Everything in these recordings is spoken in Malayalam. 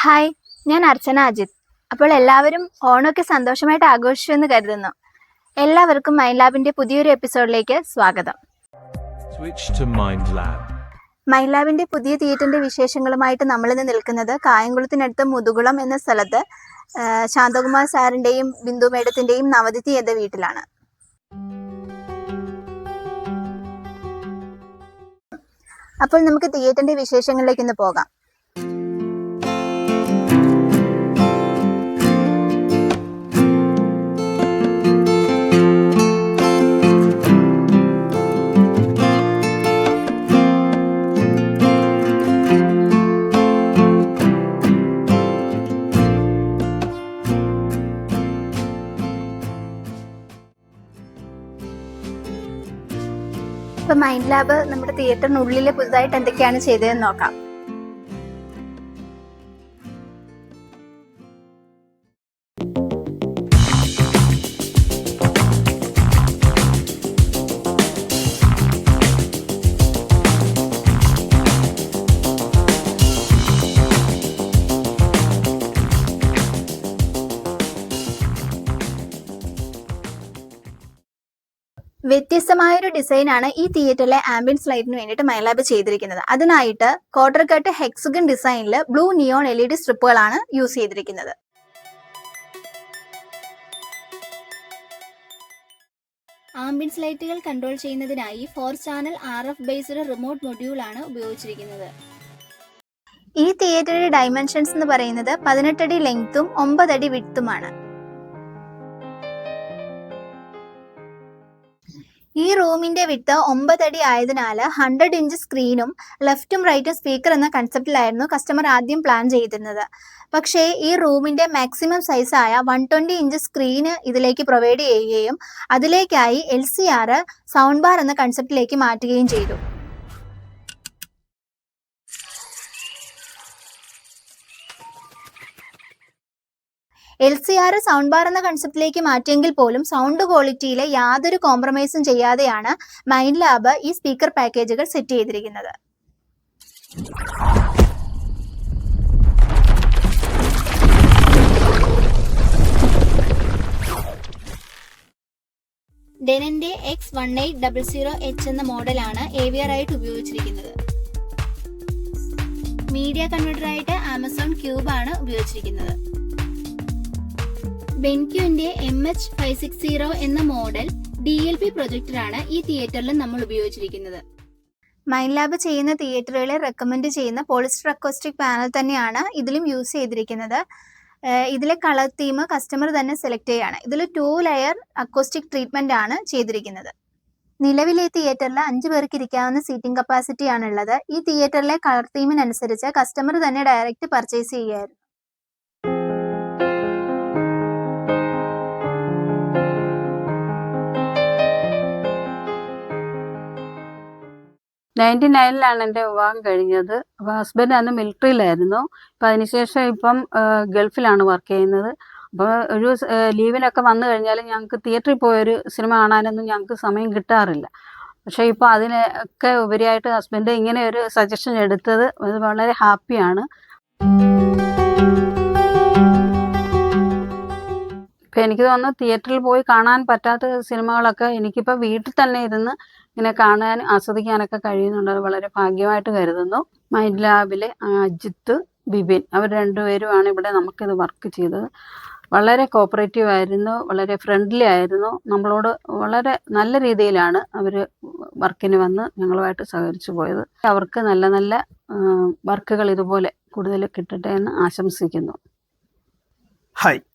ഹായ് ഞാൻ അർച്ചന അജിത്. അപ്പോൾ എല്ലാവരും ഓണമൊക്കെ സന്തോഷമായിട്ട് ആഘോഷിച്ചു എന്ന് കരുതുന്നു. എല്ലാവർക്കും മൈൻഡ് ലാബിന്റെ പുതിയൊരു എപ്പിസോഡിലേക്ക് സ്വാഗതം. മൈൻഡ് ലാബിന്റെ പുതിയ തിയേറ്ററിന്റെ വിശേഷങ്ങളുമായിട്ട് നമ്മളിന്ന് നിൽക്കുന്നത് കായംകുളത്തിനടുത്ത് മുതുകുളം എന്ന സ്ഥലത്ത് ശാന്തകുമാർ സാറിന്റെയും ബിന്ദു മേഡത്തിന്റെയും നവതിഥി എന്ന വീട്ടിലാണ്. അപ്പോൾ നമുക്ക് തിയേറ്ററിന്റെ വിശേഷങ്ങളിലേക്ക് ഇന്ന് പോകാം. ഇപ്പൊ മൈൻഡ് ലാബ് നമ്മുടെ തിയേറ്ററിനുള്ളിൽ പുതുതായിട്ട് എന്തൊക്കെയാണ് ചെയ്തതെന്ന് നോക്കാം. വ്യത്യസ്തമായൊരു ഡിസൈനാണ് ഈ തിയേറ്ററിലെ ആംബിയൻസ് ലൈറ്റിന് വേണ്ടിയിട്ട് മൈലാബ് ചെയ്തിരിക്കുന്നത്. അതിനായിട്ട് ക്വാർട്ടർ കട്ട് ഹെക്സഗൺ ഡിസൈനിൽ blue neon L E D സ്ട്രിപ്പുകളാണ് use ചെയ്തിരിക്കുന്നത്. ആംബിയൻസ് ലൈറ്റുകൾ കൺട്രോൾ ചെയ്യുന്നതിനായി four channel R F based remote മൊഡ്യൂളാണ് ഉപയോഗിച്ചിരിക്കുന്നത്. ഈ തിയേറ്ററിന്റെ ഡൈമെൻഷൻസ് എന്ന് പറയുന്നത് പതിനെട്ടടി ലെങ്ത്തും ഒമ്പതടി വിട്ടുമാണ് ഈ റൂമിന്റെ വിട്ട് ഒമ്പതടി ആയതിനാൽ ഹൺഡ്രഡ് ഇഞ്ച് സ്ക്രീനും ലെഫ്റ്റും റൈറ്റും സ്പീക്കർ എന്ന കൺസെപ്റ്റിലായിരുന്നു കസ്റ്റമർ ആദ്യം പ്ലാൻ ചെയ്തിരുന്നത്. പക്ഷേ ഈ റൂമിന്റെ മാക്സിമം സൈസായ വൺ ട്വന്റി ഇഞ്ച് സ്ക്രീന് ഇതിലേക്ക് പ്രൊവൈഡ് ചെയ്യുകയും അതിലേക്കായി L C R sound bar എന്ന കൺസെപ്റ്റിലേക്ക് മാറ്റുകയും ചെയ്തു. L C R sound bar എന്ന കൺസെപ്റ്റിലേക്ക് മാറ്റിയെങ്കിൽ പോലും സൗണ്ട് ക്വാളിറ്റിയിലെ യാതൊരു കോംപ്രമൈസും ചെയ്യാതെയാണ് മൈൻഡ് ലാബ് ഈ സ്പീക്കർ പാക്കേജുകൾ സെറ്റ് ചെയ്തിരിക്കുന്നത്. ഡെനന്റെ X one eight double zero H എന്ന മോഡലാണ് ഏവിയർ ആയിട്ട് ഉപയോഗിച്ചിരിക്കുന്നത്. മീഡിയ കൺവെർട്ടറായിട്ട് ആമസോൺ ക്യൂബ് ആണ് ഉപയോഗിച്ചിരിക്കുന്നത്. ബെൻക്യുവിന്റെ M H five six zero എന്ന മോഡൽ ഡി എൽ പി പ്രൊജക്ടറാണ് ഈ തിയേറ്ററിൽ നമ്മൾ ഉപയോഗിച്ചിരിക്കുന്നത്. മൈൻഡ് ലാബ് ചെയ്യുന്ന തിയേറ്ററുകളെ റെക്കമെൻഡ് ചെയ്യുന്ന പോളിസ്റ്റർ അക്കോസ്റ്റിക് പാനൽ തന്നെയാണ് ഇതിലും യൂസ് ചെയ്തിരിക്കുന്നത്. ഇതിലെ കളർ തീം കസ്റ്റമർ തന്നെ സെലക്ട് ചെയ്യാണ്. ഇതിൽ ടു ലെയർ അക്കോസ്റ്റിക് ട്രീറ്റ്മെന്റ് ആണ് ചെയ്തിരിക്കുന്നത്. നിലവിലെ തിയേറ്ററിൽ അഞ്ചു പേർക്ക് ഇരിക്കാവുന്ന സീറ്റിംഗ് കപ്പാസിറ്റി ആണുള്ളത്. ഈ തിയേറ്ററിലെ കളർ തീമിനനുസരിച്ച് കസ്റ്റമർ തന്നെ ഡയറക്റ്റ് പർച്ചേസ് ചെയ്യുകയായിരുന്നു നയന്റി നയനിലാണ് എന്റെ വിവാഹം കഴിഞ്ഞത്. അപ്പോൾ ഹസ്ബൻഡ് അന്ന് മിലിറ്ററിയിലായിരുന്നു. അപ്പം അതിനുശേഷം ഇപ്പം ഗൾഫിലാണ് വർക്ക് ചെയ്യുന്നത്. അപ്പോൾ ഒരു ലീവിനൊക്കെ വന്നു കഴിഞ്ഞാൽ ഞങ്ങൾക്ക് തിയേറ്ററിൽ പോയൊരു സിനിമ കാണാനൊന്നും ഞങ്ങൾക്ക് സമയം കിട്ടാറില്ല. പക്ഷേ ഇപ്പോൾ അതിനൊക്കെ ഉപരിയായിട്ട് ഹസ്ബൻഡ് ഇങ്ങനെ ഒരു സജഷൻ എടുത്തത് വളരെ ഹാപ്പിയാണ്. ഇപ്പം എനിക്ക് തോന്നുന്നു തിയേറ്ററിൽ പോയി കാണാൻ പറ്റാത്ത സിനിമകളൊക്കെ എനിക്കിപ്പോൾ വീട്ടിൽ തന്നെ ഇരുന്ന് ഇങ്ങനെ കാണാൻ ആസ്വദിക്കാനൊക്കെ കഴിയുന്നുണ്ട്. അത് വളരെ ഭാഗ്യമായിട്ട് കരുതുന്നു. മൈൻഡ് ലാബിലെ അജിത്ത് ബിബിൻ അവർ രണ്ടുപേരുമാണ് ഇവിടെ നമുക്കിത് വർക്ക് ചെയ്തത്. വളരെ കോപ്പറേറ്റീവ് ആയിരുന്നു വളരെ ഫ്രണ്ട്ലി ആയിരുന്നു. നമ്മളോട് വളരെ നല്ല രീതിയിലാണ് അവർ വർക്കിന് വന്ന് ഞങ്ങളുമായിട്ട് സഹകരിച്ചു പോയത്. അവർക്ക് നല്ല നല്ല വർക്കുകൾ ഇതുപോലെ കൂടുതൽ കിട്ടട്ടെ എന്ന് ആശംസിക്കുന്നു. ഹായ്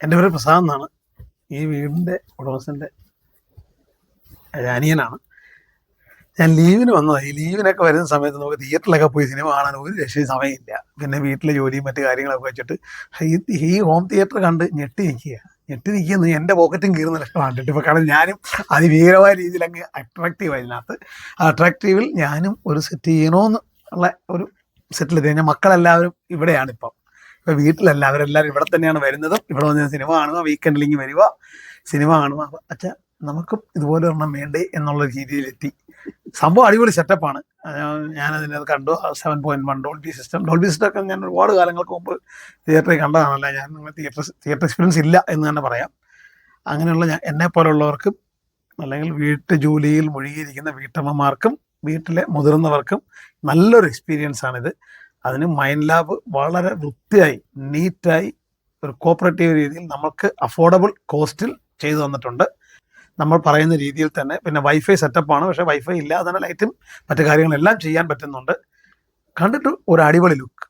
എന്റെ പേര് പ്രസാദ് എന്നാണ്. ഈ വീടിന്റെ ഉടമസ്ഥന്റെ അനിയനാണ്. ഞാൻ ലീവിന് വന്നതാണ് ഈ ലീവിനൊക്കെ വരുന്ന സമയത്ത് നമുക്ക് തിയേറ്ററിലൊക്കെ പോയി സിനിമ കാണാൻ ഒരു രക്ഷയും സമയമില്ല. പിന്നെ വീട്ടിലെ ജോലിയും മറ്റു കാര്യങ്ങളൊക്കെ വെച്ചിട്ട് ഈ ഹോം തിയേറ്റർ കണ്ട് ഞെട്ടി നിൽക്കുക. ഞെട്ടി നിൽക്കുന്നു എന്റെ പോക്കറ്റും കീറുന്ന ലക്ഷണം കണ്ടിട്ട് ഇപ്പോൾ കാരണം ഞാനും അതിഭീകരമായ രീതിയിൽ അങ്ങ് അട്രാക്റ്റീവ് അതിനകത്ത് അട്രാക്റ്റീവിൽ ഞാനും ഒരു സെറ്റ് ചെയ്യണമെന്ന് ഉള്ള ഒരു സെറ്റിൽ കഴിഞ്ഞാൽ മക്കളെല്ലാവരും ഇവിടെയാണ് ഇപ്പം. ഇപ്പൊ വീട്ടിലല്ല അവരെല്ലാവരും ഇവിടെ തന്നെയാണ് വരുന്നതും. ഇവിടെ വന്ന് സിനിമ കാണുക വീക്കെൻഡിൽ ഇങ്ങനെ വരിക സിനിമ കാണുക അച്ഛാ നമുക്കും ഇതുപോലെ ഒരെണ്ണം വേണ്ടേ എന്നുള്ള രീതിയിലെത്തി. സംഭവം അടിപൊളി സെറ്റപ്പാണ് ഞാനതിനത് കണ്ടു. Seven point one Dolby system Dolby system ഒക്കെ ഞാൻ ഒരുപാട് കാലങ്ങൾക്ക് മുമ്പ് തിയേറ്ററിൽ കണ്ടതാണല്ല. ഞാൻ തിയേറ്റർ തിയേറ്റർ എക്സ്പീരിയൻസ് ഇല്ല എന്ന് തന്നെ പറയാം. അങ്ങനെയുള്ള ഞാൻ എന്നെ പോലുള്ളവർക്കും അല്ലെങ്കിൽ വീട്ടു ജോലിയിൽ മുഴുകിയിരിക്കുന്ന വീട്ടമ്മമാർക്കും വീട്ടിലെ മുതിർന്നവർക്കും നല്ലൊരു എക്സ്പീരിയൻസ് ആണിത്. അതിന് മൈൻഡ് ലാബ് വളരെ വൃത്തിയായി നീറ്റായി ഒരു കോപ്പറേറ്റീവ് രീതിയിൽ നമുക്ക് അഫോർഡബിൾ കോസ്റ്റിൽ ചെയ്തു തന്നിട്ടുണ്ട്. നമ്മൾ പറയുന്ന രീതിയിൽ തന്നെ പിന്നെ വൈഫൈ സെറ്റപ്പ് ആണ് പക്ഷേ വൈഫൈ ഇല്ലാതെ തന്നെ ലൈറ്റും മറ്റു കാര്യങ്ങളെല്ലാം ചെയ്യാൻ പറ്റുന്നുണ്ട്. കണ്ടിട്ട് ഒരു അടിപൊളി ലുക്ക്.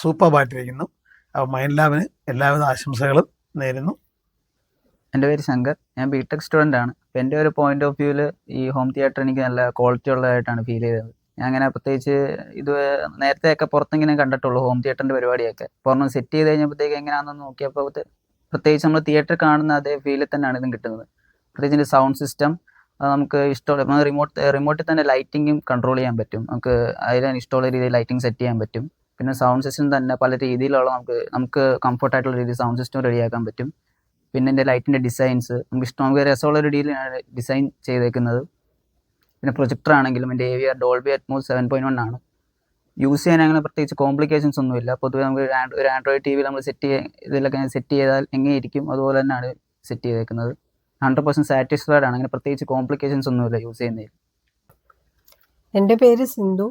സൂപ്പർബായിട്ടിരിക്കുന്നു അപ്പോൾ മൈൻഡ് ലാബിന് എല്ലാവിധ ആശംസകളും നേരുന്നു. എന്റെ പേര് ശങ്കർ. ഞാൻ ബി ടെക് സ്റ്റുഡന്റ് ആണ്. എന്റെ ഒരു പോയിന്റ് ഓഫ് വ്യൂവിൽ ഈ ഹോം തിയേറ്റർ എനിക്ക് നല്ല ക്വാളിറ്റി ഉള്ളതായിട്ടാണ് ഫീൽ ചെയ്തത്. ഞാൻ അങ്ങനെ പ്രത്യേകിച്ച് ഇത് നേരത്തെയൊക്കെ പുറത്തെങ്ങനെ കണ്ടിട്ടുള്ളൂ ഹോം തിയേറ്ററിന്റെ പരിപാടിയൊക്കെ. പുറമെ സെറ്റ് ചെയ്ത് കഴിഞ്ഞപ്പോഴത്തേക്ക് എങ്ങനെയാണെന്ന് നോക്കിയപ്പോൾ പ്രത്യേകിച്ച് നമ്മൾ തിയേറ്റർ കാണുന്ന അതേ ഫീലിൽ തന്നെയാണ് ഇതും കിട്ടുന്നത്. പ്രത്യേകിച്ച് സൗണ്ട് സിസ്റ്റം നമുക്ക് ഇഷ്ടമുള്ള നമ്മൾ റിമോട്ട് റിമോട്ടിൽ തന്നെ ലൈറ്റിങ്ങും കൺട്രോൾ ചെയ്യാൻ പറ്റും. നമുക്ക് അതിന് ഇഷ്ടമുള്ള രീതിയിൽ ലൈറ്റിംഗ് സെറ്റ് ചെയ്യാൻ പറ്റും. പിന്നെ സൗണ്ട് സിസ്റ്റം തന്നെ പല രീതിയിലുള്ള നമുക്ക് നമുക്ക് കംഫർട്ടായിട്ടുള്ള രീതിയിൽ സൗണ്ട് സിസ്റ്റം റെഡിയാക്കാൻ പറ്റും. പിന്നെ എന്റെ ലൈറ്റിന്റെ ഡിസൈൻസ് നമുക്ക് ഇഷ്ടം നമുക്ക് രസമുള്ള രീതിയിലാണ് ഡിസൈൻ ചെയ്തേക്കുന്നത്. പിന്നെ പ്രൊജക്ടർ ആണെങ്കിലും എന്റെ A V R Dolby Atmos seven point one ആണ്. യൂസ് ചെയ്യാൻ അങ്ങനെ പ്രത്യേകിച്ച് കോംപ്ലിക്കേഷൻസ് ഒന്നുമില്ല. പൊതുവെ നമുക്ക് ഒരു ആൻഡ്രോയിഡ് ടി വി നമ്മൾ സെറ്റ് ചെയ്യുക ഇതിലൊക്കെ സെറ്റ് ചെയ്താൽ എങ്ങനെ ഇരിക്കും അതുപോലെ തന്നെയാണ് സെറ്റ് ചെയ്തേക്കുന്നത്. ഹൺഡ്രഡ് പെർസെന്റ് സാറ്റിസ്ഫൈഡ് ആണ്. അങ്ങനെ പ്രത്യേകിച്ച് കോംപ്ലിക്കേഷൻസ് ഒന്നുമില്ല യൂസ് ചെയ്യുന്നതിൽ. എന്റെ പേര് സിന്ധു.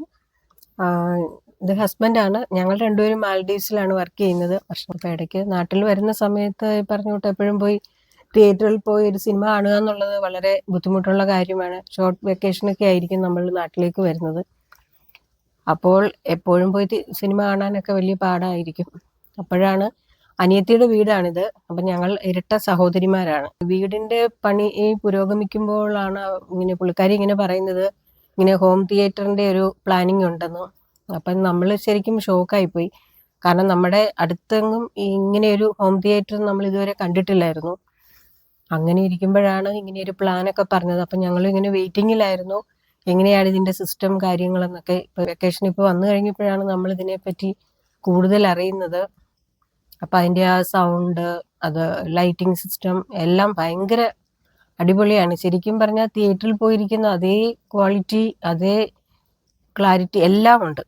ഇത് ഹസ്ബൻഡാണ് ഞങ്ങൾ രണ്ടുപേരും മാൽഡീവ്സിലാണ് വർക്ക് ചെയ്യുന്നത്. ഇപ്പോൾ ഇടയ്ക്ക് നാട്ടിൽ വരുന്ന സമയത്ത് ഈ പറഞ്ഞ എപ്പോഴും പോയി തിയേറ്ററിൽ പോയി ഒരു സിനിമ കാണുക എന്നുള്ളത് വളരെ ബുദ്ധിമുട്ടുള്ള കാര്യമാണ്. ഷോർട്ട് വെക്കേഷനൊക്കെ ആയിരിക്കും നമ്മൾ നാട്ടിലേക്ക് വരുന്നത്. അപ്പോൾ എപ്പോഴും പോയി സിനിമ കാണാനൊക്കെ വലിയ പാടായിരിക്കും. അപ്പോഴാണ് അനിയത്തിയുടെ വീടാണിത്. അപ്പം ഞങ്ങൾ ഇരട്ട സഹോദരിമാരാണ്. വീടിന്റെ പണി പുരോഗമിക്കുമ്പോഴാണ് ഇങ്ങനെ പുള്ളിക്കാരി ഇങ്ങനെ പറയുന്നത്. ഇങ്ങനെ ഹോം തിയേറ്ററിന്റെ ഒരു പ്ലാനിങ് ഉണ്ടെന്ന്. അപ്പം നമ്മൾ ശരിക്കും ഷോക്കായി പോയി കാരണം നമ്മുടെ അടുത്തെങ്ങും ഇങ്ങനെ ഒരു ഹോം തിയേറ്റർ നമ്മൾ ഇതുവരെ കണ്ടിട്ടില്ലായിരുന്നു. അങ്ങനെ ഇരിക്കുമ്പോഴാണ് ഇങ്ങനെ ഒരു പ്ലാനൊക്കെ പറഞ്ഞത്. അപ്പം ഞങ്ങൾ ഇങ്ങനെ വെയിറ്റിങ്ങിലായിരുന്നു എങ്ങനെയാണ് ഇതിന്റെ സിസ്റ്റം കാര്യങ്ങളെന്നൊക്കെ ഇപ്പൊ വെക്കേഷൻ ഇപ്പോൾ വന്നു കഴിഞ്ഞപ്പോഴാണ് നമ്മൾ ഇതിനെ പറ്റി കൂടുതൽ അറിയുന്നത്. അപ്പം അതിന്റെ ആ സൗണ്ട് അത് ലൈറ്റിംഗ് സിസ്റ്റം എല്ലാം ഭയങ്കര അടിപൊളിയാണ്. ശരിക്കും പറഞ്ഞാൽ തിയേറ്ററിൽ പോയിരിക്കുന്ന അതേ ക്വാളിറ്റി അതേ ക്ലാരിറ്റി എല്ലാം ഉണ്ട്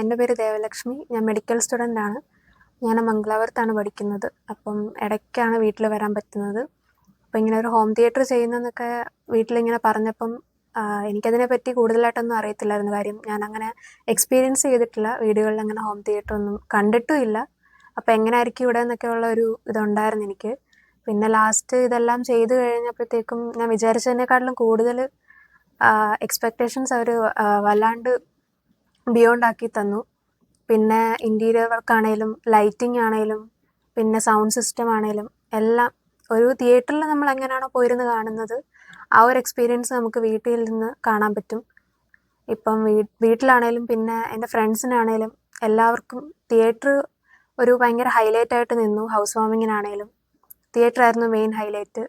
എന്റെ പേര് ദേവലക്ഷ്മി. ഞാൻ മെഡിക്കൽ സ്റ്റുഡന്റ് ആണ്. ഞാൻ മംഗലാപുരത്താണ് പഠിക്കുന്നത്. അപ്പം ഇടയ്ക്കാണ് വീട്ടിൽ വരാൻ പറ്റുന്നത്. അപ്പം ഇങ്ങനെ ഒരു ഹോം തിയേറ്റർ ചെയ്യുന്നതെന്നൊക്കെ വീട്ടിലിങ്ങനെ പറഞ്ഞപ്പം ആ, എനിക്കതിനെ പറ്റി കൂടുതലായിട്ടൊന്നും അറിയത്തില്ലായിരുന്നു കാര്യം. ഞാൻ അങ്ങനെ എക്സ്പീരിയൻസ് ചെയ്തിട്ടില്ല. വീടുകളിൽ അങ്ങനെ ഹോം തിയേറ്റർ ഒന്നും കണ്ടിട്ടും ഇല്ല. അപ്പം എങ്ങനെയായിരിക്കും ഇവിടെ എന്നൊക്കെ ഉള്ള ഒരു ഇതുണ്ടായിരുന്നു എനിക്ക്. പിന്നെ ലാസ്റ്റ് ഇതെല്ലാം ചെയ്തു കഴിഞ്ഞപ്പോഴത്തേക്കും ഞാൻ വിചാരിച്ചതിനേക്കാട്ടിലും കൂടുതൽ എക്സ്പെക്റ്റേഷൻസ് അവർ വല്ലാണ്ട് ബിയോണ്ട് ആക്കി തന്നു. പിന്നെ ഇന്റീരിയർ വർക്ക് ആണെങ്കിലും ലൈറ്റിംഗ് ആണെങ്കിലും പിന്നെ സൗണ്ട് സിസ്റ്റം ആണെങ്കിലും എല്ലാം ഒരു തിയേറ്ററിൽ നമ്മൾ എങ്ങനെയാണോ പോയിരുന്ന് കാണുന്നത് ആ ഒരു എക്സ്പീരിയൻസ് നമുക്ക് വീട്ടിൽ നിന്ന് കാണാൻ പറ്റും. ഇപ്പം വീട്ടിലാണേലും പിന്നെ എന്റെ ഫ്രണ്ട്സിനാണേലും എല്ലാവർക്കും തിയേറ്റർ ഒരു ഭയങ്കര ഹൈലൈറ്റ് ആയിട്ട് നിന്നു ഹൗസ് വാമിങ്ങിനാണേലും തിയേറ്റർ ആയിരുന്നു മെയിൻ ഹൈലൈറ്റ്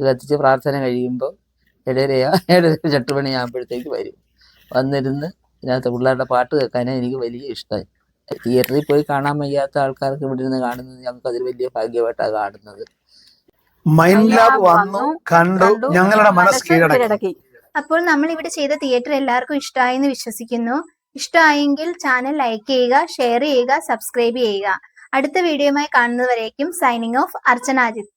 കത്തിച്ച് പ്രാർത്ഥന കഴിയുമ്പോൾ ചട്ടുപണി ആകുമ്പോഴത്തേക്ക് വരും. വന്നിരുന്ന് ഇതിനകത്ത് പിള്ളേരുടെ പാട്ട് കേൾക്കാനേ എനിക്ക് വലിയ ഇഷ്ടമായി തിയേറ്ററിൽ പോയി കാണാൻ വയ്യാത്ത ആൾക്കാർക്ക് ഇവിടെ നിന്ന് കാണുന്നത് ഞങ്ങൾക്ക് അതിൽ വലിയ ഭാഗ്യമായിട്ടാണ് കാണുന്നത്. മൈൻഡ് ലാബ് വന്നു കണ്ടു ഞങ്ങളുടെ മനസ്സ് കീഴടക്കി. അപ്പോൾ നമ്മൾ ഇവിടെ ചെയ്ത തിയേറ്റർ എല്ലാവർക്കും ഇഷ്ടമായി എന്ന് വിശ്വസിക്കുന്നു. ഇഷ്ടമായെങ്കിൽ ചാനൽ ലൈക്ക് ചെയ്യുക ഷെയർ ചെയ്യുക സബ്സ്ക്രൈബ് ചെയ്യുക. അടുത്ത വീഡിയോയുമായി കാണുന്നവരേക്കും സൈനിങ് ഓഫ് അർച്ചനാജിത്ത്.